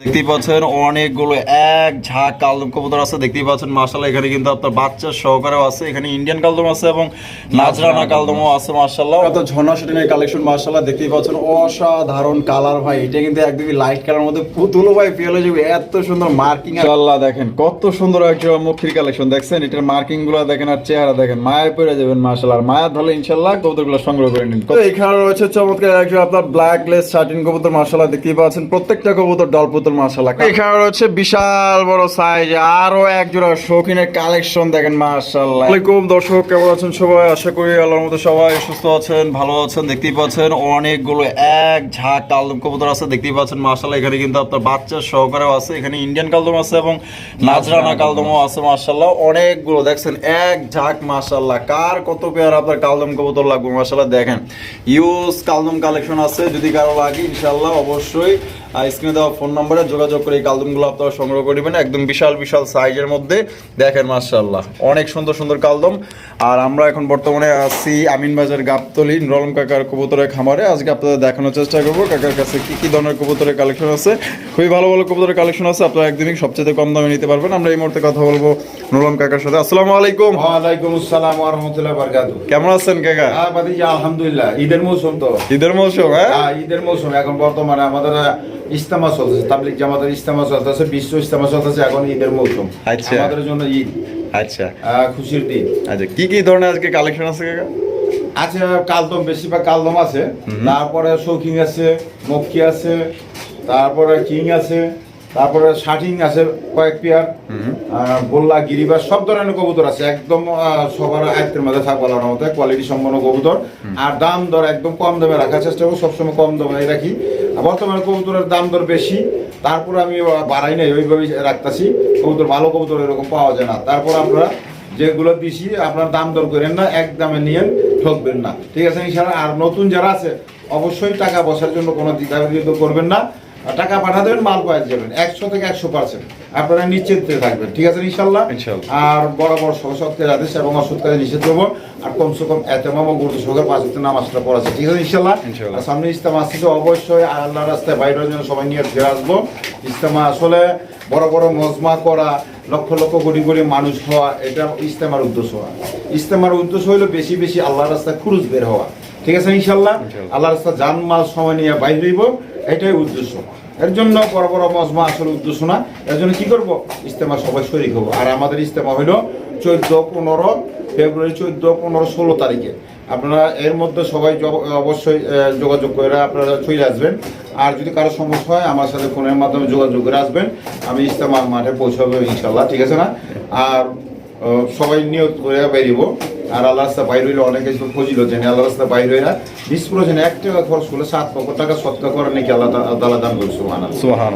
দেখতেই পাচ্ছেন অনেকগুলো এক ঝাঁক কালদম কবুতর আছে দেখতেই পাচ্ছেন মার্শাল্লাহ এখানে কিন্তু আপনার বাচ্চা সহকারেও আছে এখানে ইন্ডিয়ান কালদম আছে এবং নাজরানা কালদমও আছে মার্শাল্লাহ তো ঝর্ণা শুটিংয়ের কালেকশন মার্শাল্লাহ দেখতেই পাচ্ছেন অসাধারণ কালার ভাই এটা কিন্তু একদমই লাইট কালার মধ্যে পুতুলো ভাই ফেল হয়ে যাবে এত সুন্দর মার্কিং আল্লাহ দেখেন কত সুন্দর একটা মুখির কালেকশন দেখছেন? এটার মার্কিংগুলো দেখেন আর চেহারা দেখেন মায়া পড়ে যাবেন মার্শাল্লাহ আর মায়া ধরলে ইনশাল্লাহ কবুতরগুলো সংগ্রহ করে নিন। তো এখানে রয়েছে চমৎকার একজন আপনার ব্ল্যাক লেস শার্টিন কবুতর মার্শাল্লাহ দেখতেই পাচ্ছেন প্রত্যেকটা কবুতর ডল পুতুল মার্শাল্লাহ এখানে রয়েছে বিশাল বড় সাইজ আরও এক জোড়া শৌখিনের কালেকশন দেখেন মার্শাল্লাহ আসসালামাইকুম দর্শক কেমন আছেন সবাই? আশা করি আল্লাহর মতো সবাই সুস্থ আছেন ভালো আছেন দেখতেই পাচ্ছেন অনেকগুলো এক ঝাঁক কালদম কবুতর আছে দেখতেই পাচ্ছেন মার্শাল্লাহ এখানে কিন্তু আপনার বাচ্চা সহকারেও আছে এখানে ইন্ডিয়ান কালদম আছে এবং নাজরানা কালদমও আছে মার্শাল্লাহ অনেকগুলো দেখছেন এক ঝাঁক মার্শাল্লাহ কার কত পেয়ার আপনার কালদম কবুতর লাগবে মার্শাল্লাহ দেখেন। ইউজ কালদম কালেকশন আছে যদি কারও লাগে ইনশাল্লাহ অবশ্যই স্ক্রিনে দেওয়া ফোন নম্বরে যোগাযোগ করে এই কালদমগুলো আপনারা সংগ্রহ করবেন একদম বিশাল বিশাল সাইজের মধ্যে। দেখেন মার্শাল্লাহ অনেক সুন্দর সুন্দর কালদম। আর আমরা এখন বর্তমানে আছি আমিন বাজার গাবতলি নরম কাকার কবুতরের খামারে। আজকে আপনাদের দেখানোর চেষ্টা করব কাকার কাছে কি কি ধরনের কবুতরের কালেকশন আছে। খুবই ভালো ভালো কবুতরের কালেকশন আছে। আপনারা একদিনই সবচেয়ে কম দামে নিতে পারবেন। আমরা এই মুহূর্তে কথা বলব নুরম কাকার সাথে। আসসালামু আলাইকুম। ওয়ালাইকুম আসসালাম ওয়া রাহমাতুল্লাহি ওয়া বারাকাতুহু। কেমন আছেন কাকা? হ্যাঁ ভাতিজা আলহামদুলিল্লাহ। ঈদের মৌসুম তো। ঈদের মৌসুম হ্যাঁ? ঈদের মৌসুম। এখন বর্তমানে আমাদের ইস্তেমা চলতেছে তাবলিগ জামাতের ইস্তেমা চলতেছে বিশ্ব ইস্তেমা চলতেছে এখন ঈদের মৌসুম। আচ্ছা। আমাদের জন্য ঈদ। আচ্ছা। খুশির দিন। আচ্ছা কি কি ধরনের আজকে কালেকশন আছে কাকা? আছে কালদম বেশিরভাগ কালদম আছে। তারপরে শৌকিং আছে মক্কি আছে তারপরে কিং আছে তারপরে শাটিং আছে কয়েক পেয়ার। গোল্লা গিরিবাস সব ধরনের কবুতর আছে। একদম সবার আয়ত্তের মধ্যে আল্লাহর মতো কোয়ালিটি সম্পন্ন কবুতর। আর দাম দর একদম কম দামে রাখার চেষ্টা করব সবসময় কম দামে রাখি। বর্তমানে কবুতরের দাম দর বেশি, তারপর আমি বাড়াই নাই, ওইভাবেই রাখতেছি। কবুতর, ভালো কবুতর এরকম পাওয়া যায় না। তারপর আপনারা যেগুলো দিছি, আপনার দাম দর করেন না, এক দামে নিয়েন ঠকবেন না। ঠিক আছে এছাড়া আর নতুন যারা আছে, অবশ্যই টাকা বসার জন্য কোনো দ্বিধাবিত করবেন না। টাকা পাঠা দেবেন মাল পাওয়া যাবেন একশো থেকে একশো পার্সেন্ট আপনারা নিশ্চিন্তে থাকবেন ঠিক আছে ইনশাল্লাহ? ইনশাআল্লাহ। আর বড় বড় সহসত্বের আদেশ এবং অসৎ কাজে নিষেধ করব। আর কমসে কম এতমাম ও গুরুত্ব সহকার পাঁচ হতে নামাজটা পড়াচ্ছে ঠিক আছে ইনশাল্লাহ? সামনে ইস্তেমা আসতেছে অবশ্যই আল্লাহ রাস্তায় বাইরের জন্য সবাই নিয়ে ফিরে আসব। ইস্তেমা আসলে বড় বড় মজমা করা লক্ষ লক্ষ কোটি কোটি মানুষ হওয়া এটা ইস্তেমার উদ্দেশ্য। হওয়া ইস্তেমার উদ্দেশ্য হইল বেশি বেশি আল্লাহ রাস্তায় খুরুজ বের হওয়া ঠিক আছে ইনশাল্লাহ। আল্লাহ রাস্তা জানমাল সময় নিয়ে বাইর হইব এটাই উদ্দেশ্য। এর জন্য বড় বড় মজমা আসলে উদ্দেশ্য না। এর জন্য কী করব? ইস্তেমা সবাই শরিক হব। আর আমাদের ইস্তেমা হইল চোদ্দ, পনেরো ফেব্রুয়ারি চোদ্দ, পনেরো, ষোলো তারিখে। আপনারা এর মধ্যে সবাই অবশ্যই যোগাযোগ করে আপনারা চলে আসবেন। আর যদি কারও সমস্যা হয়, আমার সাথে ফোনের মাধ্যমে যোগাযোগ করে আসবেন। আমি ইস্তেমা মাঠে পৌঁছাবো ইনশাল্লাহ ঠিক আছে না? আর সবাই নিয়ত করে বেরিব আর আল্লাহ রাস্তা বাইর হইলে অনেকে খুঁজিল যে আল্লাহ রাস্তা বাইর হইলা বিশ যেন এক টাকা খরচ করলে সাত লক্ষ টাকা সৎকা করে নাকি আল্লাহ তালা দান করে সুহান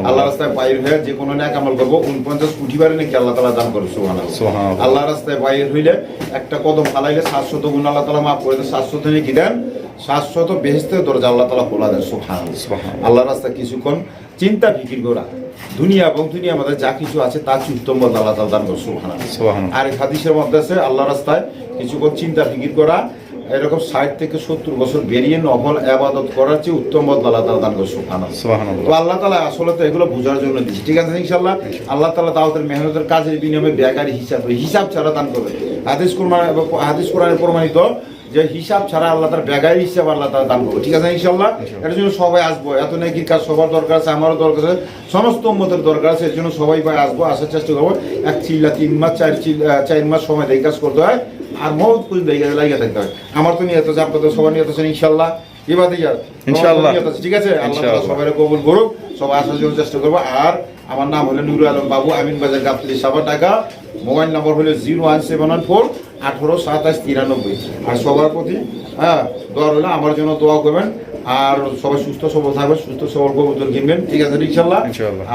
আল্লাহ রাস্তায় বাইর হয়ে যে কোনো ন্যাক আমল করব উনপঞ্চাশ কোটি বারে নাকি আল্লাহ তালা দান করে সুহান আল্লাহ রাস্তায় বাইর হইলে একটা কদম ফালাইলে সাতশত গুণ আল্লাহ তালা মাফ করে সাতশো সাতশত নাকি দেন সাতশত বেহেস্তের দরজা আল্লাহ তালা খোলা দেন সুহান আল্লাহ রাস্তা কিছুক্ষণ চিন্তা ফিকির করা দুনিয়া এবং দুনিয়া আমাদের যা কিছু আছে তার চেয়ে উত্তম আল্লাহ তালা দান করে সুহান। আর হাদিসের মধ্যে আছে আল্লাহ রাস্তায় কিছুক্ষণ চিন্তা ফিকির করা এরকম ষাট থেকে সত্তর বছর বেরিয়ে নফল আবাদত করার চেয়ে উত্তম বদ আল্লাহ তালা দান করে সুহান তো আল্লাহ তালা আসলে তো এগুলো বোঝার জন্য দিচ্ছে ঠিক আছে ইনশাল্লাহ আল্লাহ তালা তাদের মেহনতের কাজের বিনিময়ে বেকারি হিসাব হিসাব ছাড়া দান করবে। হাদিস কোরআন হাদিস কোরআনে প্রমাণিত যে হিসাব ছাড়া আল্লাহ তার বেগারি হিসাব আল্লাহ তালা দান করবে। ঠিক আছে ইনশাল্লাহ এর জন্য সবাই আসব। এত নাকি কাজ সবার দরকার আছে আমারও দরকার আছে সমস্ত উম্মতের দরকার আছে এর জন্য সবাই ভাই আসব আসার চেষ্টা করব। এক চিল্লা তিন মাস চার চিল্লা চার মাস সময় এই কাজ করতে হয় আর মহৎ করে লাগিয়ে থাকতে হয়। আমার তো নিয়ে এত চাপ তো সবার নিয়ে আছেন ইনশাল্লাহ এবারে যার ইনশাআল্লাহ। ঠিক আছে? আল্লাহ সবাই কবুল করুক সবাই আসার জন্য চেষ্টা করব। আর আমার নাম হলো নুরুল আলম বাবু আমিন বাজার গাবতলি সাবা টাকা মোবাইল নম্বর হলো zero one seven one four আঠারো সাতাশ তিরানব্বই। আর সবার প্রতি হ্যাঁ দোয়া রইল আমার জন্য দোয়া করবেন। আর সবাই সুস্থ সবল থাকবেন সুস্থ সবল কবুতর কিনবেন। ঠিক আছে ইনশাল্লাহ।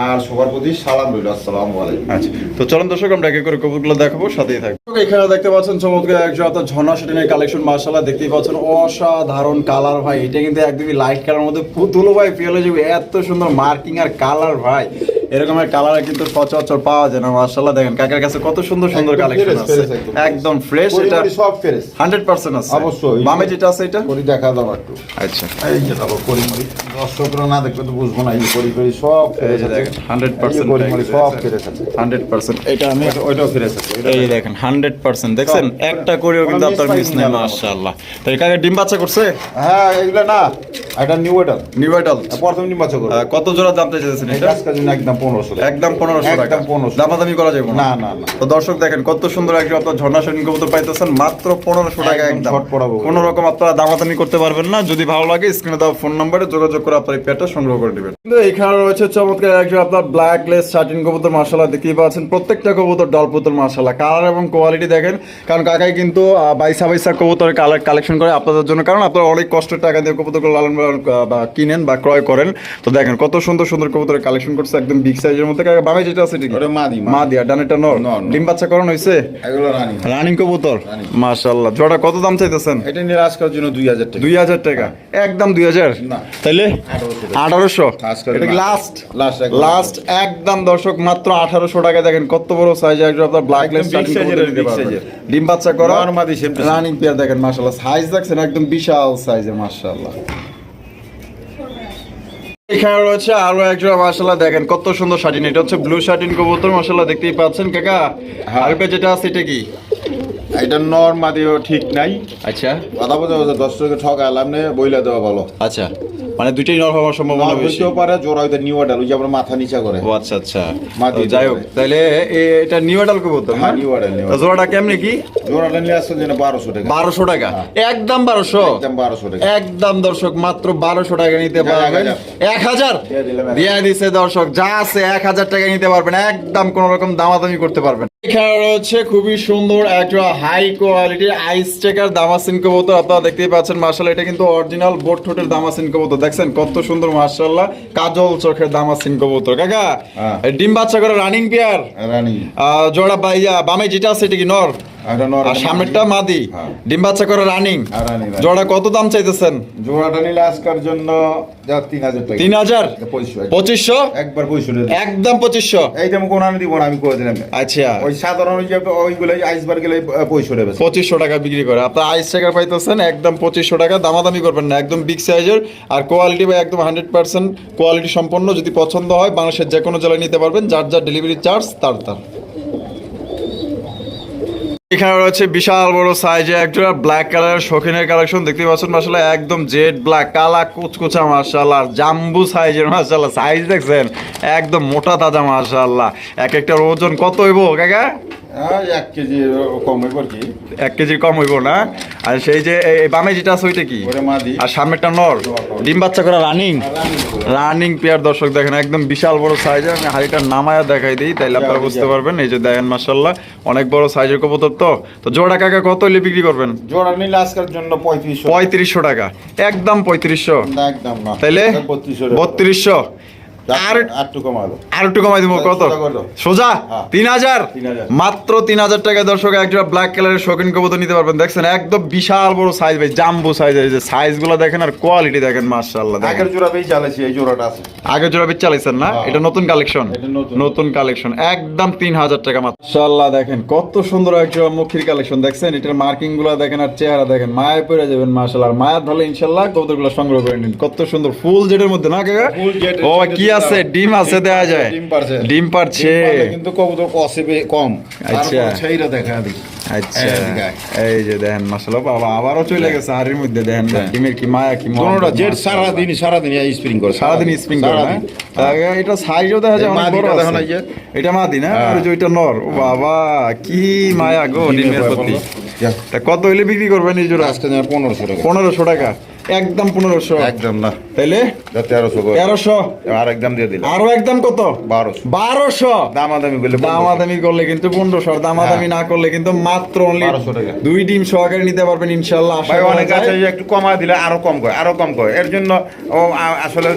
আর সবার প্রতি সালাম রইল আসসালামু আলাইকুম। আচ্ছা তো চলুন দর্শক আমরা একে করে কবুতরগুলো দেখাবো সাথেই থাকব। এখানে দেখতে পাচ্ছেন চমৎকার একজন আপনার ঝর্ণা শুটিংয়ের কালেকশন মার্শাল্লাহ দেখতেই পাচ্ছেন। অসাধারণ কালার ভাই এটা কিন্তু একদমই লাইট কালার মধ্যে পুতুলো ভাই হয়ে যাবে এত সুন্দর মার্কিং আর কালার ভাই। এরকমের কালার কিন্তু সচরাচর পাওয়া যায় না মাশাআল্লাহ। দেখেন কাকার কাছে কত সুন্দর সুন্দর কালেকশন আছে। একদম। ফ্রেশ এটা সব ফ্রেশ 100% আছে। অবশ্যই। বামে যেটা আছে এটা? করি দেখা দাও একটু। আচ্ছা। এই যে দাও দেখো করিমরি দর্শকরা না দেখলে তো বুঝব না এই করি করি সব ফ্রেশ আছে। দেখেন 100% এই যে সব ফ্রেশ আছে। 100% এটা আমি ওইটাও ফ্রেশ আছে। এই দেখেন 100% দেখছেন? একটা করেও কিন্তু আপনার মিস নেই। মাশাআল্লাহ। তাই কাকা ডিম বাচ্চা করছে? হ্যাঁ এগুলো না এটা নিউ এটা নিউ অ্যাডাল্ট প্রথম নির্বাচন করব। কত জোড়া দাম চাইছেন এটা? কাজে একদম পনেরোশো একদম পনেরোশো একদম 1500 দামাদামি করা যাবে না। না না তো দর্শক দেখেন কত সুন্দর একজন আপনার ঝর্ণা সৈনিক কবুতর পাইতেছেন মাত্র পনেরোশো টাকা একদম একদম। পড়াবো। কোনো রকম আপনারা দামাদামি করতে পারবেন না। যদি ভালো লাগে স্ক্রিনে দেওয়া ফোন নম্বরে যোগাযোগ করে আপনার এই পেয়ারটা সংগ্রহ করে নেবেন। কিন্তু এখানে রয়েছে চমৎকার একজন আপনার ব্ল্যাক লেস শার্টিন কবুতর মার্শাল্লাহ দেখতেই পাচ্ছেন। প্রত্যেকটা কবুতর ডল পুতুল মার্শাল্লাহ কালার এবং কোয়ালিটি দেখেন কারণ কাকাই কিন্তু বাইসা বাইসা কবুতরের কালার কালেকশন করে আপনাদের জন্য। কারণ আপনারা অনেক কষ্টের টাকা দিয়ে কবুতরগুলো লালন পালন, বা কিনেন বা ক্রয় করেন। তো দেখেন কত সুন্দর সুন্দর কবুতরের কালেকশন করছে একদম বিগ সাইজের মধ্যে কাকা বামে যেটা আছে ঠিক ওটা মাদি মা দিয়া ডানেটা নর। নর, নর। ডিম বাচ্চা করণ হয়েছে এগুলো রানি রানিং কবুতর? রানিং। জোড়া কত দাম চাইতেছেন? এটা নিয়ে আজকের জন্য দুই হাজার টাকা। দুই হাজার টাকা। একদম না। তাইলে? 1800 এটা। লাস্ট লাস্ট দর্শক মাত্র আঠারোশো টাকা দেখেন কত বড় সাইজ একদম আপনার ব্ল্যাক। ডিম বাচ্চা করা নর মাদি রানিং পেয়ার দেখেন মাশাল্লাহ সাইজ দেখছেন একদম বিশাল সাইজের মাশাল্লাহ এখানে রয়েছে আরও একজন মাসাল্লাহ দেখেন কত সুন্দর শাটিন এটা হচ্ছে ব্লু শাটিন কবুতর মাসাল্লাহ দেখতেই পাচ্ছেন কাকা। হ্যাঁ। আর যেটা আছে এটা কি? এটা নর মাদিও ঠিক নাই। আচ্ছা। কথা টাকা ঠকালাম নে বইলা দেওয়া ভালো। আচ্ছা। মানে দুইটাই নর হওয়ার সম্ভাবনা বেশি। হইতেও পারে জোড়া নিউ ওই যে আমরা মাথা নিচা করে। ও আচ্ছা আচ্ছা। মাটি যাই হোক তাহলে এটা নিউ অ্যাডাল কবুতর হ্যাঁ, না? new order, new তো order। জোড়াটা কেমনি কি? জোড়াটা নিয়ে যেন টাকা। বারোশো টাকা। একদম বারোশো। একদম বারোশো টাকা। একদম দর্শক মাত্র বারোশো টাকা নিতে পারবেন। হাজার। এক হাজার। দিয়ে দিলাম দিছে দর্শক যা আছে এক হাজার টাকা নিতে পারবেন। একদম কোন রকম দামাদামি করতে পারবেন এখানে রয়েছে খুবই সুন্দর একটা হাই কোয়ালিটির আইস চেকার দামাসিন কবুতর। আপনারা দেখতেই পাচ্ছেন মার্শাল এটা কিন্তু অরিজিনাল বোট ঠোঁটের দামাসিন কবুতর। দেখছেন কত সুন্দর মার্শাল্লাহ কাজল চোখের দামাসিন কবুতর। কাকা হ্যাঁ। ডিম বাচ্চা করে রানিং পেয়ার রানিং জোড়া বাইয়া বামে যেটা আছে এটা কি নর্থ নর? আর সামনেরটা মাদি। হ্যাঁ। ডিম বাচ্চা করে রানিং। হ্যাঁ, running, running। জোড়া কত দাম চাইতেছেন? জোড়াটা নিলে আজকের জন্য তিন হাজার তিন হাজার? পঁচিশশো। পঁচিশশো? একবার পঁচিশশো টাকা একদম পঁচিশশো? এই কোন আনি দিব না আমি করে দিলাম। আচ্ছা। ওই সাধারণ ওইগুলো আইসবার গেলে পঁচিশশো টাকা পঁচিশশো টাকা বিক্রি করে। আপনার আইস টাকা পাইতেছেন একদম পঁচিশশো টাকা। দামাদামি করবেন না একদম বিগ সাইজের আর কোয়ালিটি বা একদম হান্ড্রেড পার্সেন্ট কোয়ালিটি সম্পন্ন। যদি পছন্দ হয় বাংলাদেশের যে কোনো জেলায় নিতে পারবেন। যার যার ডেলিভারি চার্জ তার তার। এখানে রয়েছে বিশাল বড় সাইজে একজোড়া ব্ল্যাক কালারের শৌখিনের কালেকশন দেখতে পাচ্ছেন মাসাল্লাহ একদম জেড ব্ল্যাক কালা কুচকুচা মার্শাল্লাহ জাম্বু সাইজের মার্শাল্লাহ সাইজ দেখছেন? একদম মোটা তাজা মার্শাল্লাহ এক একটার ওজন কত হইব, কাকা? এক কেজি কম হইব কি। এক কেজির কম হইব না? আর সেই যে এই- এই বামে যেটা আছে ওইটা কি? আর সামনেরটা নর। ডিম বাচ্চা করা রানিং রানিং পেয়ার দর্শক দেখেন একদম বিশাল বড় সাইজের আমি হাড়িটা নামায়া দেখাই দিই তাইলে আপনারা বুঝতে পারবেন। এই যে দেখেন মাসাল্লাহ অনেক বড় সাইজের কবুতর তো। তো জোড়া কাকা কত হলে বিক্রি করবেন? জোড়া নিলে আজকের জন্য পঁয়ত্রিশশো। পঁয়ত্রিশশো টাকা। একদম পঁয়ত্রিশশো। একদম না। তাইলে বত্রিশশো। আর আর একটু কমালো। আর একটু কমাই দিব কত? সোজা? হ্যাঁ। তিন হাজার? মাত্র তিন হাজার টাকা দর্শক একজোড়া ব্ল্যাক কালারের শৌখিন কবুতর নিতে পারবেন। দেখছেন একদম বিশাল বড় সাইজ ভাই জাম্বু সাইজ এই যে দেখেন আর কোয়ালিটি দেখেন মার্শাল্লাহ আগের জোড়া বেশ চালাইছি এই জোড়াটা আছে। আগে জোড়া বেচ চালাইছেন না? হ্যাঁ। এটা নতুন কালেকশন নতুন। নতুন কালেকশন একদম তিন হাজার টাকা মাত্র। দেখেন কত সুন্দর মুখির কালেকশন দেখছেন এটার মার্কিংগুলো দেখেন আর চেহারা দেখেন। মায়া পড়ে যাবেন মাশাআল্লাহ। আর মায়া ধরলে ইনশাল্লাহ কবুতরগুলো সংগ্রহ করে নিন। কত সুন্দর ফুল জেটের মধ্যে না কাকা? ও কি আছে ডিম আছে দেয়া যায়। ডিম পারছে। ডিম পারছে। কিন্তু কবুতর কষে বে- কম আচ্ছা। সেইটা দেখা দিই আচ্ছা। এই যে দেখেন মাশাআল্লাহ বাবা আবারও চলে গেছে হাড়ির মধ্যে দেখেন ডিমের কি মায়া কি জেট মাশাআল্লাহ। সারাদিন সারাদিন স্প্রিং করে সারাদিন। স্প্রিং করে সারাদিন। এটা সাইজও দেখা যায় অনেক বড় আছে। এটা মাদি না? হ্যাঁ। আর ওইটা নর। ও বাবা কি মায়া গো ডিমের প্রতি। তা কত হইলে বিক্রি করবেন এই জোড়া আজকে যেন পনেরোশো টাকা। পনেরোশো টাকা। একদম পনেরোশো। একদম না। তাইলে? তেরোশো তেরোশো? আর একদম দিয়ে দিলাম আরও একদম কত? বারোশো। বারোশো? দামাদামি করলে দামাদামি করলে কিন্তু পনেরোশো। দামাদামি না করলে কিন্তু মাত্র অনলি দুই ডিম সহকারে নিতে পারবেন ইনশাল্লাহ ভাই অনেক আছে একটু কমা দিলে আরও কম করে আরও কম করে। এর জন্য আসলে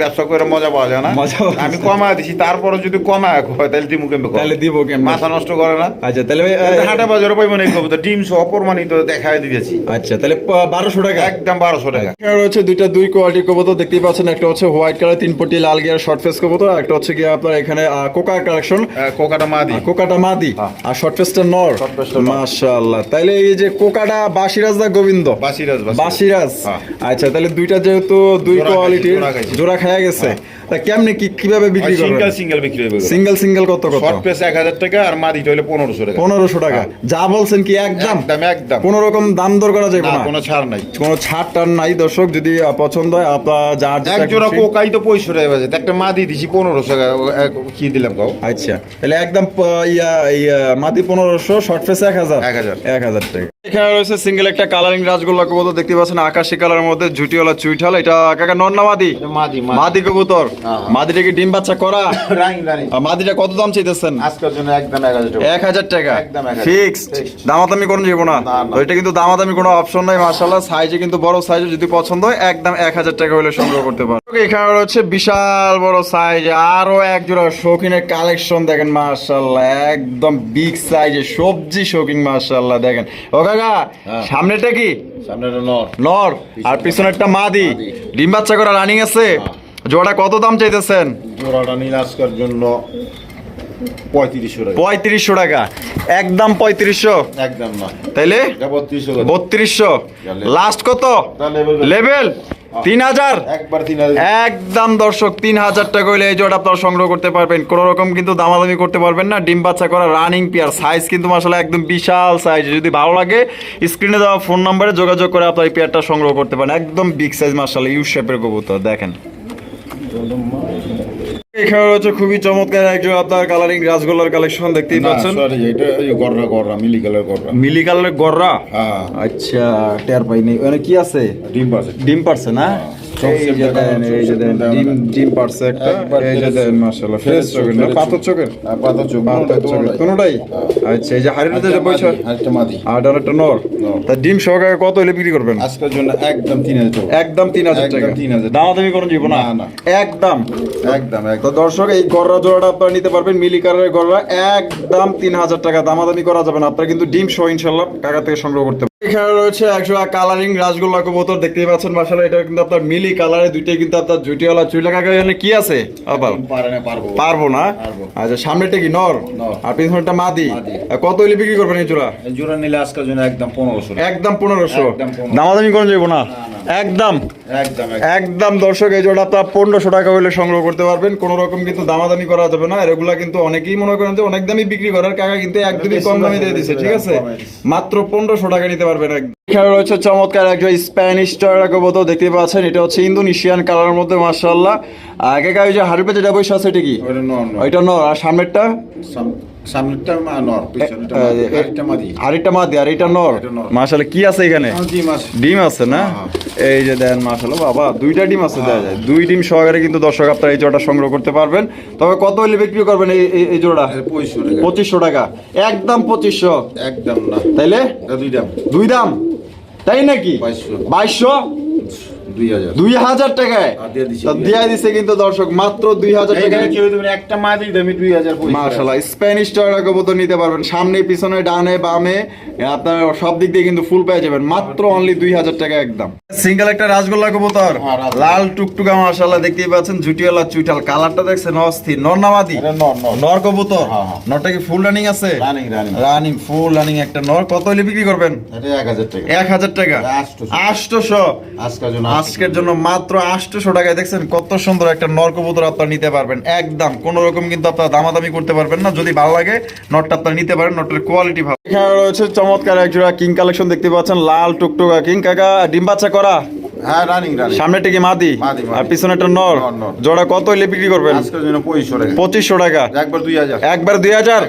ব্যবসা করে মজা পাওয়া যায় না। মজা আমি কমা দিছি তারপরে যদি কমা হয় তাহলে দিমু কেমবে তাহলে দিব কেমন? মাথা নষ্ট করে না। আচ্ছা তাহলে হাটে বাজারে পাইব না ডিম সহ অপরমানিত দেখায় দিয়েছি। আচ্ছা তাহলে বারোশো টাকা। একদম বারোশো টাকা। এখানে রয়েছে দুইটা দুই কোয়ালিটির কবুতর দেখতেই পাচ্ছেন একটা হচ্ছে হোয়াইট কালার তিন পটি লাল গিয়ার শর্ট ফেস কবুতর আর একটা হচ্ছে কি আপনার এখানে কোকা কালেকশন হ্যাঁ, কোকাটা মাদি। কোকাটা মাদি। হ্যাঁ। আর শর্ট ফেসটা নর। Short face টা নর। মাশাআল্লাহ। তাইলে এই যে কোকাটা বাসিরাজ দা গোবিন্দ? বাসিরাজ বাসিরাজ। হ্যাঁ। আচ্ছা তাহলে দুইটা যেহেতু দুই জোড়া খাইছে, কোয়ালিটির জোড়া খায়া। গেছে। তা কেমনে কি কীভাবে বিক্রি সিঙ্গেল সিঙ্গেল বিক্রি হবে সিঙ্গেল সিঙ্গেল কত কত? শর্ট পেস এক হাজার টাকা আর মাদিটা হইলে পনেরোশো টাকা। পনেরোশো টাকা। যা বলছেন কি একদম? একদম একদম। কোন রকম দাম দর করা যাবে না। কোনো ছাড় নাই। কোনো ছাড় টার নাই দর্শক যদি পছন্দ হয় আপনার যার এক জোড়া কোকাই তো পঁয়ষট্টি টাকা বাজে। একটা মাদি দিছি পনেরোশো এক, কি দিলাম কাউ আচ্ছা তাহলে একদম ইয়া ইয়া পনেরোশো শর্ট ফেস এক হাজার। 1000 এক হাজার টাকা। এখানে রয়েছে সিঙ্গেল একটা কালারিং রাজগোল্লা কবুতর দেখতে পাচ্ছেন আকাশি কালারের মধ্যে চুইঠাল। এটা কাকা নর না মাদি মাদি কবুতর। হ্যাঁ। মাদিটা কি ডিম বাচ্চা করা। মাদিটা কত দাম চাইতেছেন? আজকের জন্য একদম এক হাজার টাকা। এক হাজার এক হাজার। ফিক্সড দামাদামি কোনো যাব না। ওইটা কিন্তু দামাদামি কোনো অপশন নাই মার্শাল্লাহ সাইজে কিন্তু বড় সাইজে যদি পছন্দ হয় একদম এক হাজার টাকা হলে সংগ্রহ করতে পারো। এখানে রয়েছে বিশাল বড় সাইজ আরও এক জোড়া শৌখিনের কালেকশন দেখেন মার্শাল্লাহ একদম বিগ সাইজে সবজি শৌখিন মার্শাল্লাহ দেখেন। ও কাকা হ্যাঁ। সামনেটা কি? নর। নর আর পিছনেরটা মাদি। মাদি। ডিম বাচ্চা করা রানিং আছে। জোড়া কত দাম চাইতেছেন? জোড়াটা নীল আজকের জন্য পঁয়ত্রিশশো টাকা। একদম পঁয়ত্রিশশো। একদম না। তাইলে? বত্রিশশো লাস্ট কত? লেভেল তিন হাজার একদম দর্শক তিন হাজার টাকা হইলে এই জোড়া আপনারা সংগ্রহ করতে পারবেন। কোনো রকম কিন্তু দামাদামি করতে পারবেন না। ডিম বাচ্চা করা রানিং পেয়ার সাইজ কিন্তু মাসালা একদম বিশাল সাইজ যদি ভালো লাগে স্ক্রিনে দেওয়া ফোন নাম্বারে যোগাযোগ করে আপনার এই পেয়ারটা সংগ্রহ করতে পারেন। একদম বিগ সাইজ মাসালা ইউ শেপের কবুতর। দেখেন। এখানে রয়েছে খুবই চমৎকার একজন আপনার কালারিং রাসগোল্লার কালেকশন দেখতেই পাচ্ছেন। সরি এটা গররা গররা মিলি কালার গররা। মিলি কালারের গররা? হ্যাঁ। আচ্ছা টের পাইনি। ওখানে কি আছে? ডিম পারছে। ডিম পারছে না? সব এই যে দেন এই যে দেন ডিম ডিম পারছে একটা। এই যে দেন মাশাআল্লাহ ফ্রেশ ফ্রেশ চোখের। না পাথর চোখের? আর চোখ পাথর চোখের। কোনোটাই? আচ্ছা এই যে হাড়িতে যে পয়সা আরেকটা মাদি। আর একটা নর। নর। তা ডিম সহকারে কত হলে বিক্রি করবেন? আজকের জন্য একদম তিন হাজার টাকা। একদম তিন হাজার টাকা। 3000 দামাদামি কোনো জীবন। না। একদম। একদম তো একদম দর্শক এই গররা জোড়াটা আপনারা নিতে পারবেন মিলি কালারের গররা। একদম তিন হাজার টাকা দামাদামি করা যাবে না। আপনারা কিন্তু ডিম সহ ইনশাল্লাহ টাকা থেকে সংগ্রহ করতে এখানে রয়েছে একশো কালারিং রাসগোল্লা কবুতর দেখতেই পাচ্ছেন মাসালা এটা কিন্তু আপনার মিলি কালারে দুইটাই কিন্তু আপনার জুটিওয়ালা চুইলা কাকা এখানে কি আছে? আবার? পারব। না? আচ্ছা সামনেটা কি নর। আর পিছনটা মাদি? মাদি। কত হইলে বিক্রি করবেন এই জোড়া? জুড়া নিলে আজকের জন্য একদম পনেরোশো। একদম পনেরোশো। একদম 1500 দামাদামি করে যাব না। একদম। একদম দর্শক এই জোড়া আপনার পনেরোশো টাকা হলে সংগ্রহ করতে পারবেন। কোনো রকম কিন্তু দামাদামি করা যাবে না। এগুলা কিন্তু অনেকেই মনে করেন যে অনেক দামি বিক্রি করার কাকা কিন্তু একদমই কম দামে দিয়ে দিচ্ছে ঠিক আছে? মাত্র পনেরোশো টাকা নিতে পারবেন একদম। এখানে রয়েছে চমৎকার একজন স্প্যানিশ টয়রাকো দেখতে পাচ্ছেন? এটা হচ্ছে ইন্দোনেশিয়ান কালারের মধ্যে মার্শাল্লাহ আগে ওই যে হারুপে যেটা বসে আছে এটা কি? ওইটা নর আর সামনেরটা? সাম- সামনেরটা মা- নর পিছনেরটা এ- মাদি, এ- আরেকটা মাদি। আরেকটা মাদি আর এটা নর। কি আছে এখানে? ডিম আছে। না? হ্যাঁ। এই যে দেন মাশাআল্লাহ বাবা দুইটা ডিম আছে দেওয়া যায় দুই ডিম সহকারে কিন্তু দর্শক আপনারা এই জোড়াটা সংগ্রহ করতে পারবেন। তবে কত হলে বিক্রি করবেন এই এই- জোড়া পঁচিশশো টাকা। একদম পঁচিশশো। একদম না। তাইলে? দুই দাম। দুই দাম? তাই নাকি? বাইশশো? দুই হাজার। টাকায়? আর দিয়ে দিছি। তো দিয়ে দিছে কিন্তু দর্শক মাত্র দুই হাজার টাকায় কেউ দেবেন একটা দামি দুই হাজার পঁচিশ স্প্যানিশ টয়রা কবুতর নিতে পারবেন। সামনে পিছনে ডানে বামে আপনার সব দিক দিয়ে কিন্তু ফুল পেয়ে যাবেন। মাত্র অনলি দুই হাজার টাকা একদম। সিঙ্গেল একটা রাসগোল্লা কবুতর। হ্যাঁ, লাল টুকটুকা মাশাআল্লাহ দেখতেই পাচ্ছেন। জুটিওয়ালা চুইটাল কালারটা দেখছেন অস্থির। নরনামাদি নর কবুতর। হ্যাঁ, হ্যাঁ। নরটা কি ফুল রানিং আছে? Running running running full running একটা নর। কত হলে বিক্রি করবেন? এক হাজার টাকা। এক হাজার টাকা। আটশোশো। আটশোশো। আজকের জন্য আজকের জন্য মাত্র আটশোশো টাকায় দেখছেন কত সুন্দর একটা নরকবুতর আপনারা নিতে পারবেন। একদম, কোন রকম কিন্তু আপনারা দামাদামি করতে পারবেন না। যদি ভালো লাগে, নটটা আপনারা নিতে পারেন, নটের কোয়ালিটি ভালো। এখানে রয়েছে চমৎকার একজোড়া কিং কালেকশন দেখতে পাচ্ছেন, লাল টুকটুকা কিং কাকা, ডিম বাচ্চা করা। হ্যাঁ রানিং রানিং সামনেটা কি মাদি। আর পিছনেটা নর। জোড়া কত হইলে বিক্রি করবেন? পঁচিশশো টাকা। একবার দুই হাজার। একবার দুই হাজার?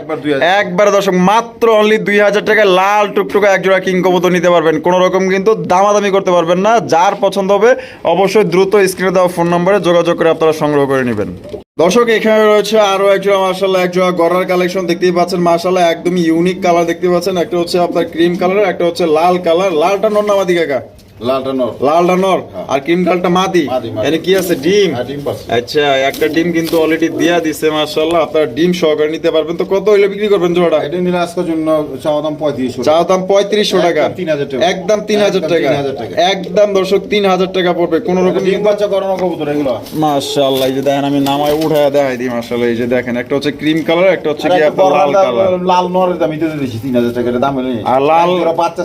একবার দর্শক মাত্র অনলি দুই হাজার টাকা লাল টুকটুকা এক জোড়া কিং কবুতর নিতে পারবেন। কোনো রকম কিন্তু দামাদামি করতে পারবেন না। যার পছন্দ হবে অবশ্যই দ্রুত স্ক্রিনে দেওয়া ফোন নম্বরে যোগাযোগ করে আপনারা সংগ্রহ করে নেবেন। দর্শক এখানে রয়েছে আরও একজোড়া মার্শাল্লাহ এক জোড়া গড়ার কালেকশন দেখতেই পাচ্ছেন। মার্শাল্লাহ একদমই ইউনিক কালার দেখতে পাচ্ছেন। একটা হচ্ছে আপনার ক্রিম কালার একটা হচ্ছে লাল কালার লালটা নন্নামাদি কাকা? লালটা নর। লালটা নর? আর ক্রিম মাদি? মাদি, মাদি। কি আছে? ডিম? আর ডিম পাচ্ছে আচ্ছা একটা ডিম কিন্তু অলরেডি দিয়া দিছে মাশাআল্লাহ। আপনারা ডিম সহকারে নিতে পারবেন। তো কত হইলে বিক্রি করবেন জোড়াটা? এটা নিলে আজকের জন্য চাওয়া দাম পঁয়ত্রিশ চা দাম পঁয়ত্রিশশো টাকা। 3,000 টাকা। একদম তিন হাজার একদম টাকা। 3,000 টাকা। একদম দর্শক তিন হাজার টাকা পড়বে। কোন রকম ডিম বাচ্চা করানো কবুতর এগুলো মাশাআল্লাহ এই যে দেখেন আমি নামায় উঠায় দেখাই দিই মাশাআল্লাহ এই যে দেখেন একটা হচ্ছে ক্রিম কালার একটা হচ্ছে আর কি আপনার লাল কালার লাল- নরের দাম দিয়েছি টাকা। দাম হলে আর লাল- বাচ্চা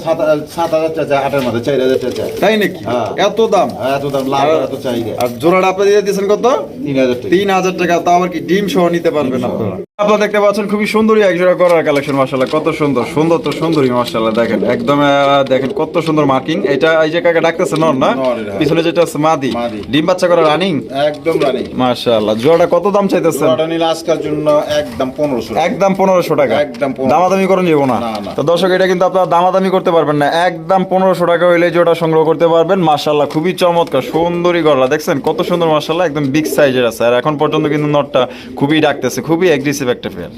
মধ্যে টাকা তাই নাকি? হ্যাঁ। এত দাম? হ্যাঁ, এত দাম লাভ এত চাহিদা। আর জোড়াটা আপনি দিয়ে দিয়েছেন কত? তিন হাজার টাকা। তিন হাজার টাকা তাও আবার কি ডিম সহ নিতে পারবেন আপনারা? আপনারা দেখতে পাচ্ছেন খুবই সুন্দরী এক জোড়া করার কালেকশন কত সুন্দর সুন্দর তো সুন্দরী দেখেন একদম দেখেন কত সুন্দর মার্কিং এটা এই যে কাকে ডাকতেছে নর না? পিছনে যেটা আছে মাদি। ডিম বাচ্চা করা রানিং একদম রানি জোড়াটা কত দাম চাইতেছেন? ওটা নিলে আজকের জন্য একদম পনেরোশো একদম পনেরোশো টাকা। একদম দামাদামি করে নিব না। তো দর্শক এটা কিন্তু আপনারা দামাদামি করতে পারবেন না। একদম পনেরোশো টাকা হইলে ওটা সংগ্রহ করতে পারবেন। মাশাল্লাহ খুবই চমৎকার সুন্দরী গলা দেখছেন কত সুন্দর মাশাল্লাহ একদম বিগ সাইজের আছে। আর এখন পর্যন্ত কিন্তু নটটা খুবই ডাকতেছে খুবই অ্যাগ্রেসিভ একটা পেয়ার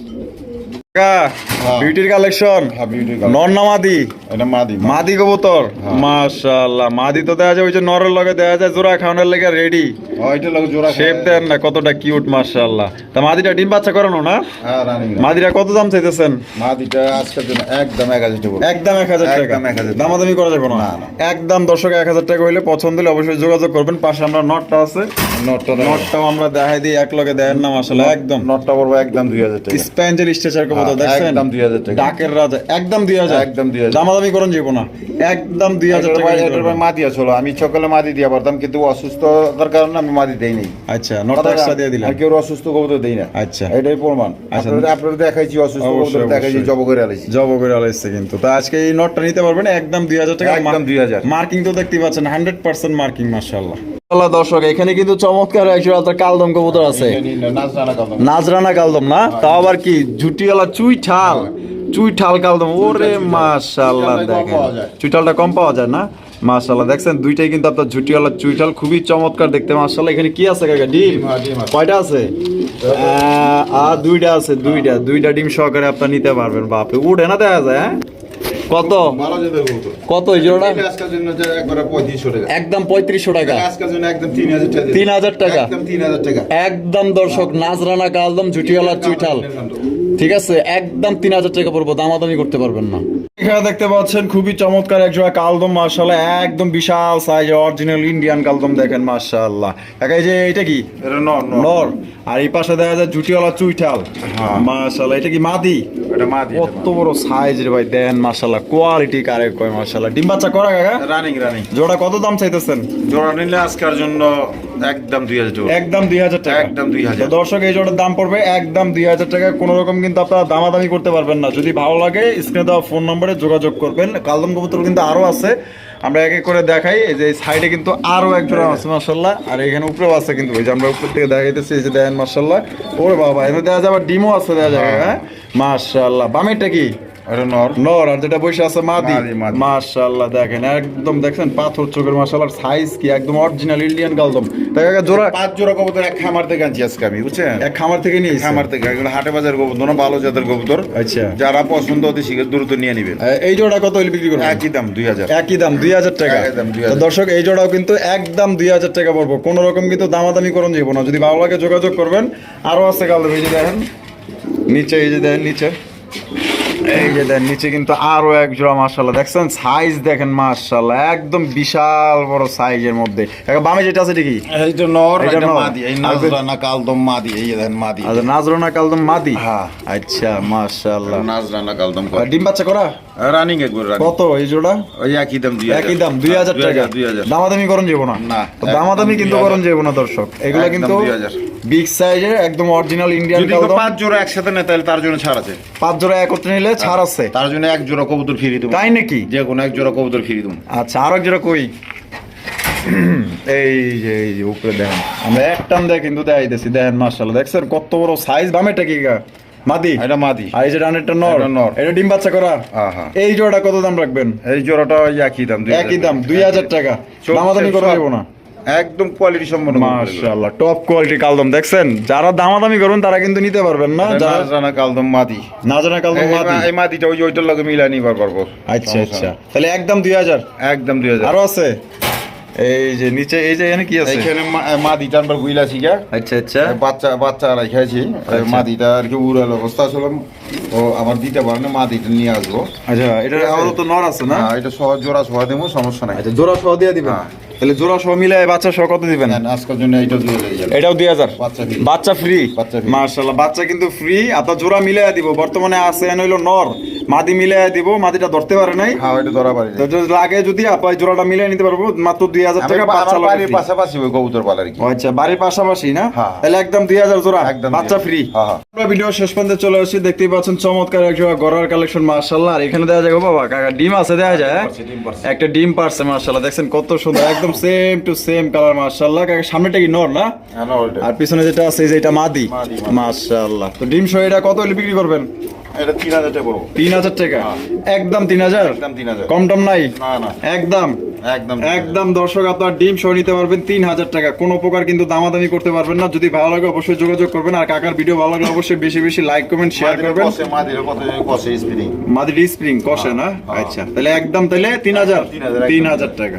বিউটির কালেকশন হ্যাঁ নর না মাদি এটা মাদি মাদি। কবুতর। মাশাল্লাহ মাদি তো দেখা যায় ওই যে নরের লগে দেখা যায় জোড়া খাওয়ানোর লেগে রেডি হ্যাঁ, এটা লোক জোড়া শেপ দেন না কতটা কিউট মাশাল্লাহ তা মাদিটা ডিম বাচ্চা করানো না? হ্যাঁ রানি মাদিরা কত দাম চাইতেছেন? মাদিটা আজকের জন্য একদম এক হাজার টাকা। একদম এক হাজার টাকা। একদম 1000 টাকা। দামাদামি করা যাবে না। একদম দর্শক এক হাজার টাকা হইলে পছন্দ হলে অবশ্যই যোগাযোগ করবেন। পাশে আমরা নটটা আছে। নটটা নটটাও আমরা দেখাই দিই এক লগে দেন না আসলে একদম। নটটা পড়ব একদম দুই হাজার টাকা। স্প্যাঞ্জেল স্ট্রেচার কবুতর। দেখছেন? একদম 2000 টাকা। ডাকের রাজা একদম দুই হাজার। একদম 2000 দামাদামি করুন যাব না একদম দুই হাজার টাকা নিতে পারবেন। মাদি আসলো আমি সকালে মাদি দিয়ে পারতাম কিন্তু অসুস্থতার কারণে আমি মাদি দেই নাই আচ্ছা নটটা এক্সট্রা দিয়ে দিলাম আর কেউ অসুস্থ কবুতর দেই না। আচ্ছা। এটাই প্রমাণ। আচ্ছা। দেখাইছি অসুস্থ অবশ্যই, কবুতর দেখাইছি জব করে আলাইছি। জব করে আলাইছে কিন্তু। তো আজকে এই নটটা নিতে পারবেন একদম দুই হাজার টাকা। একদম 2000 মার্কিং তো দেখতে পাচ্ছেন হান্ড্রেড পার্সেন্ট মার্কিং মার্শাল্লাহ দর্শক এখানে কিন্তু চমৎকার কালদম কবুতর আছে। নাজরানা কালদম। না? তাও আবার কি ঝুটিওয়ালা চুই ঠাল? চুই ঠাল কালদম ওরে দেখেন। পাওয়া যায়। চুইঠালটা কম পাওয়া যায় না? মাশাআল্লাহ দেখছেন দুইটাই কিন্তু আপনার ঝুটিওয়ালা চুইঠাল খুবই চমৎকার দেখতে। মাশাআল্লাহ এখানে কি আছে কাকা ডিম? হ্যাঁ। কয়টা আছে? আহ, আর দুইটা আছে দুইটা। দুইটা ডিম সহকারে আপনার নিতে পারবেন বাপরে। উঠে না দেখা যায় হ্যাঁ? কত? কত? এই একদম পঁয়ত্রিশশো টাকা। তিন হাজার টাকা। একদম তিন হাজার টাকা। একদম দর্শক নাজরানা কালদম ঝুটিওয়ালা চুইঠাল। ঠিক আছে? একদম তিন হাজার টাকা পড়ব দামাদামি করতে পারবেন না। এখানে দেখতে পাচ্ছেন খুবই চমৎকার এক জোড়া কালদম মার্শাল্লাহ একদম বিশাল সাইজ অরিজিনাল ইন্ডিয়ান কালদম দেখেন মার্শাল্লাহ এই যে এটা কি? নর আর এই পাশে দেখা যায় জুটিওয়ালা চুইঠাল। হ্যাঁ। মার্শাল্লাহ এটা কি মাদি? কত বড় সাইজের ভাই দেন মার্শাল্লাহ কোয়ালিটি কারে কয় মার্শাল্লাহ ডিম বাচ্চা করা কাকা? রানিং রানিং জোড়া কত দাম চাইতেছেন? জোড়া নিলে আজকের জন্য একদম দুই হাজার টাকা। একদম দুই হাজার টাকা। একদম 2000 তো দর্শক এই জোড়ার দাম পড়বে একদম দুই হাজার টাকা। কোনো রকম কিন্তু আপনারা দামাদামি করতে পারবেন না। যদি ভালো লাগে স্ক্রিনে দেওয়া ফোন নম্বরে যোগাযোগ করবেন। কালদম কবুতর কিন্তু আরও আছে। আমরা এক এক করে দেখাই। এই যে সাইডে কিন্তু আরও এক জোড়া আছে মার্শাল্লাহ আর এখানে উপরেও আছে কিন্তু। ওই যে আমরা উপর থেকে দেখাইতেছি এই যে দেখেন মার্শাল্লাহ ওরে বাবা এখানে দেখা যাবে ডিমও আছে দেখা যায়। হ্যাঁ। মার্শাল্লাহ বামেরটা কি? এটা নর? নর আর যেটা বসে আছে মাদি। মাশাআল্লাহ দেখেন একদম দেখছেন পাথর চোখের মাশাআল্লাহ সাইজ কি একদম অরিজিনাল ইন্ডিয়ান তাই কাকা জোড়া পাঁচ জোড়া কবুতর এক খামার থেকে আনছি আজকে আমি বুঝছেন? এক খামার থেকে নিয়েছি খামার থেকে এগুলো হাটে বাজার কবুতর না ভালো জাতের কবুতর। আচ্ছা। যারা পছন্দ হতে শিখে দ্রুত নিয়ে নিবেন। এই জোড়া কত হলে বিক্রি করবেন? একই দাম দুই হাজার। একই দাম দুই হাজার টাকা। একদম 2000 দর্শক এই জোড়াও কিন্তু একদম দুই হাজার টাকা পড়ব। কোনো রকম কিন্তু দামাদামি করুন যাব না। যদি ভালো লাগে যোগাযোগ করবেন। আরও আছে কালদম এই যে দেখেন। নিচে এই যে দেখেন নিচে। এই যে দেখেন নিচে কিন্তু আরও এক জোড়া মার্শাল্লাহ দেখছেন? সাইজ দেখেন মার্শাল্লাহ একদম বিশাল বড় সাইজের মধ্যে। এখন বামে যেটা আছে ঠিকই এইটা নর এটা এটা মাদি। এই আর কালদম মাদি। এই দেখেন মাদি। আচ্ছা নাজরানা কালদম মাদি? হ্যাঁ। আচ্ছা মার্শাল্লাহ কালদম ডিম বাচ্চা করা? রানিং একবার রানিং কত এই জোড়া? ওই একই দাম দুই একই দাম টাকা। দামাদামি করুন যাব না। না, দামাদামি কিন্তু 2000 করুন যাব না দর্শক। এগুলো কিন্তু 2000 বিগ সাইজের একদম অরিজিনাল ইন্ডিয়ান যদি পাঁচ জোড়া একসাথে নেয় তাহলে তার জন্য ছাড় আছে। পাঁচ জোড়া একত্রে নিলে ছাড় আছে। তার জন্য এক জোড়া কবুতর ফিরিয়ে দেবো। তাই নাকি? যে কোনো এক জোড়া কবুতর ফিরিয়ে দেবো। আচ্ছা আরও এক জোড়া কই? এই যে এই যে উপরে দেখেন আমরা এক টান দেখ কিন্তু দেখাইতেছি দেখেন মার্শাল্লাহ দেখছেন কত বড় সাইজ বামেটা কি গা? মাদি? এটা মাদি। আর এই যে রানেরটা নর। নর। এটা ডিম বাচ্চা করা। এই জোড়াটা কত দাম রাখবেন? এই জোড়াটা একই দাম একই দাম দুই হাজার টাকা। দামাদামি করা যাব না। একদম কোয়ালিটি সম্পন্ন মাশাআল্লাহ টপ কোয়ালিটি কালদম দেখছেন? যারা দামাদামি করবেন তারা কিন্তু নিতে পারবেন না। যারা জানা কালদম মাদি। না জানা কালদম মাদি। এই মাদিটা ওই ওইটার লগে মিলাই নিবার পারব। আচ্ছা আচ্ছা। তাহলে একদম দুই হাজার। একদম দুই হাজার। আরও আছে? এই যে নিচে এই যে এখানে কি আছে? এইখানে মা- মাদিটা আমরা গুইলা শিখা আচ্ছা আচ্ছা। বাচ্চা বাচ্চা রাখাইছি মাদিটা আর কি উড়াল অবস্থা ছিলাম তো আমার দিতে পারে না মাদিটা নিয়ে আসব। আচ্ছা এটা আপাতত নর আছে না? এটা সহজ জোড়া সহজ দেবো সমস্যা নাই। আচ্ছা জোড়া সহ দিয়ে দিবেন? হ্যাঁ। তাহলে জোড়া সহ বাচ্চা সহ কত দিবেন? আজকের জন্য লেগে এটাও দুই হাজার? বাচ্চা ফ্রি বাচ্চা মার্শাল্লাহ বাচ্চা কিন্তু ফ্রি আপনার জোড়া দিব। বর্তমানে আছে হইল নর। মাদি দিব মাদিটা ধরতে পারে নাই। হ্যাঁ ওইটা ধরা পারি লাগে যদি জোড়াটা মিলাই নিতে পারব মাত্র দুই হাজার টাকা বাচ্চা বাড়ির পাশাপাশি কবুতর পালার কি? আচ্ছা বাড়ির পাশাপাশি না? হ্যাঁ। তাহলে একদম দুই হাজার জোড়া বাচ্চা ফ্রি হ্যাঁ। আমরা ভিডিও শেষ পর্যন্ত চলে আসছি দেখতেই পাচ্ছেন চমৎকার এক জোড়া গড়ার কালেকশন মার্শাল্লাহ আর এখানে দেওয়া যায় বাবা কাকা ডিম আছে দেওয়া যায়। একটা ডিম পারছে মার্শাল্লাহ দেখছেন কত সুন্দর একদম সেম টু সেম কালার মার্শাল্লাহ কাকা সামনেটা কি নর না? হ্যাঁ। আর পিছনে যেটা আছে যে এটা মাদি। মাদি। তো ডিম সহ এটা কত হলে বিক্রি করবেন? এটা টাকা টাকা? একদম তিন হাজার? একদম তিন হাজার। কম টম নাই? না না। একদম? একদম একদম দর্শক আপনার ডিম সহ নিতে পারবেন তিন হাজার টাকা। কোনো প্রকার কিন্তু দামাদামি করতে পারবেন না। যদি ভালো লাগে অবশ্যই যোগাযোগ করবেন। আর কাকার ভিডিও ভালো লাগলে অবশ্যই বেশি বেশি লাইক কমেন্ট শেয়ার করবেন। কষে, মাদিরা কত কষে স্পিনিং মাদি স্প্রিং কষে না? হ্যাঁ। আচ্ছা তাহলে একদম তাহলে তিন হাজার? 3000 একদম। তিন হাজার টাকা।